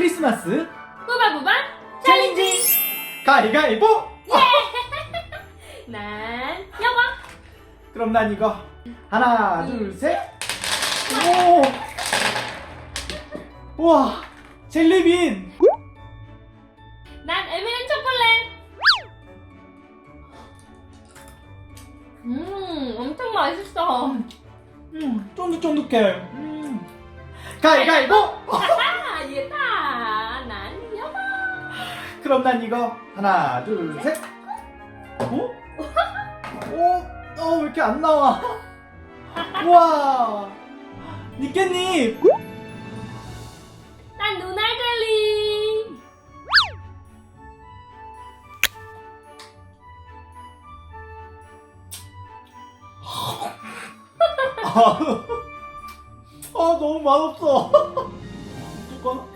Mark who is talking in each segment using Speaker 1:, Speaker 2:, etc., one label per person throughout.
Speaker 1: 크리스마스
Speaker 2: 후바부바
Speaker 1: 챌린지! 가위가위보!
Speaker 2: 난 여보
Speaker 1: 그럼 난 이거. 하나 둘 셋 오! 우와 젤리빈!
Speaker 2: 난 M&M 초콜릿. 음 엄청 맛있어.
Speaker 1: 음 쫀득쫀득해. 음. 가위가위보 그럼 난 이거 하나 둘셋 어? 오, 어, 왜 이렇게 안 나와? 우와, 니깻잎.
Speaker 2: 난 눈알 젤리
Speaker 1: 아, 아 너무 맛없어. 어떡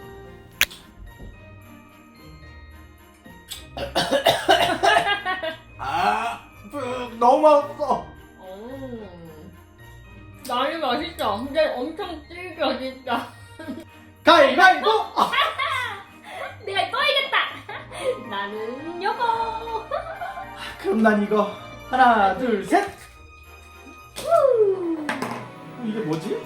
Speaker 1: 너무 맛없어.
Speaker 2: 음. 나는 맛있어 근데 엄청 질겨 진짜
Speaker 1: 가위바위보. 아,
Speaker 2: 내가 또 이겼다 나는 여보
Speaker 1: 그럼 난 이거 하나, 둘, 셋. 후. 이게 뭐지?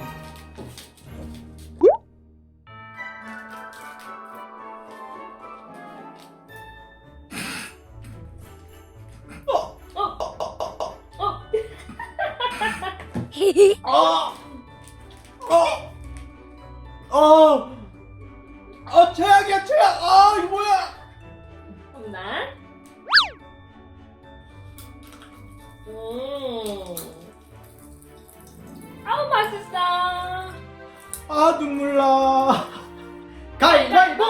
Speaker 1: 아, 어, 어, 아 최악이야 최악. 아 이거 뭐야?
Speaker 2: 난 음. 아우 맛있어
Speaker 1: 아 눈물 나. 가위바위보.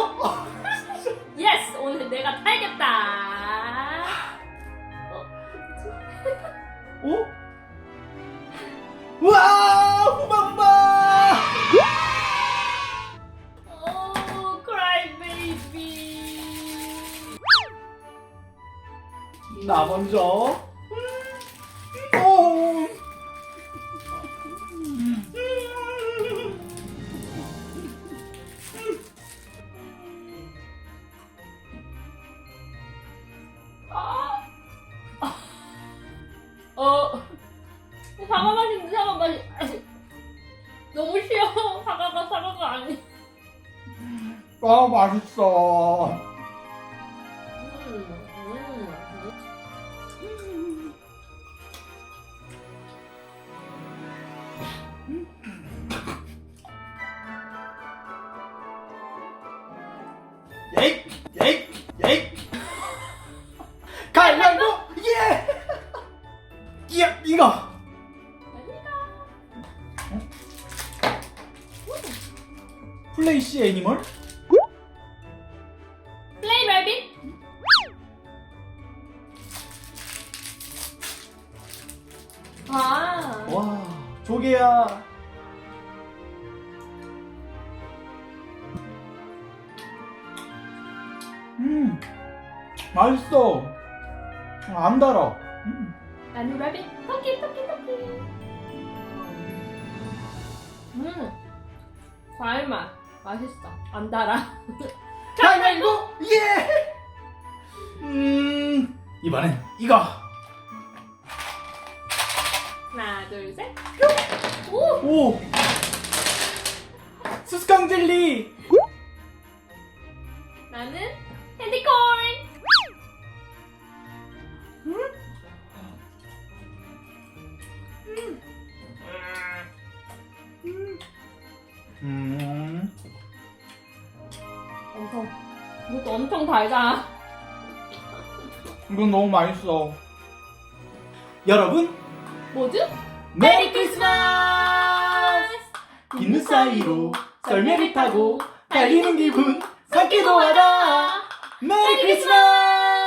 Speaker 1: 와 후방바.
Speaker 2: 오 크라이 베이비
Speaker 1: 나 먼저.
Speaker 2: 아
Speaker 1: 맛있어.
Speaker 2: 음, 음.
Speaker 1: 예이 예이 예이. 가위바위보 예. 예 이거. 플레이시 애니멀?
Speaker 2: 플레이 래빗 아
Speaker 1: 와 조개야. 음 맛있어. 안 달아. 음.
Speaker 2: 나는 래빗 토끼 토끼 토끼 음 과일 맛 맛있어. 안 달아.
Speaker 1: 가위바위보 예. 음 이번엔 이거.
Speaker 2: 하나 둘셋오!
Speaker 1: 오! 수수깡 젤리.
Speaker 2: 나는 이것도 엄청 달다
Speaker 1: 이건 너무 맛있어. 여러분
Speaker 2: 뭐지?
Speaker 1: 메리 크리스마스! 빗는 사이로 썰매를 타고 달리는 기분 상쾌도 하다 메리 크리스마스!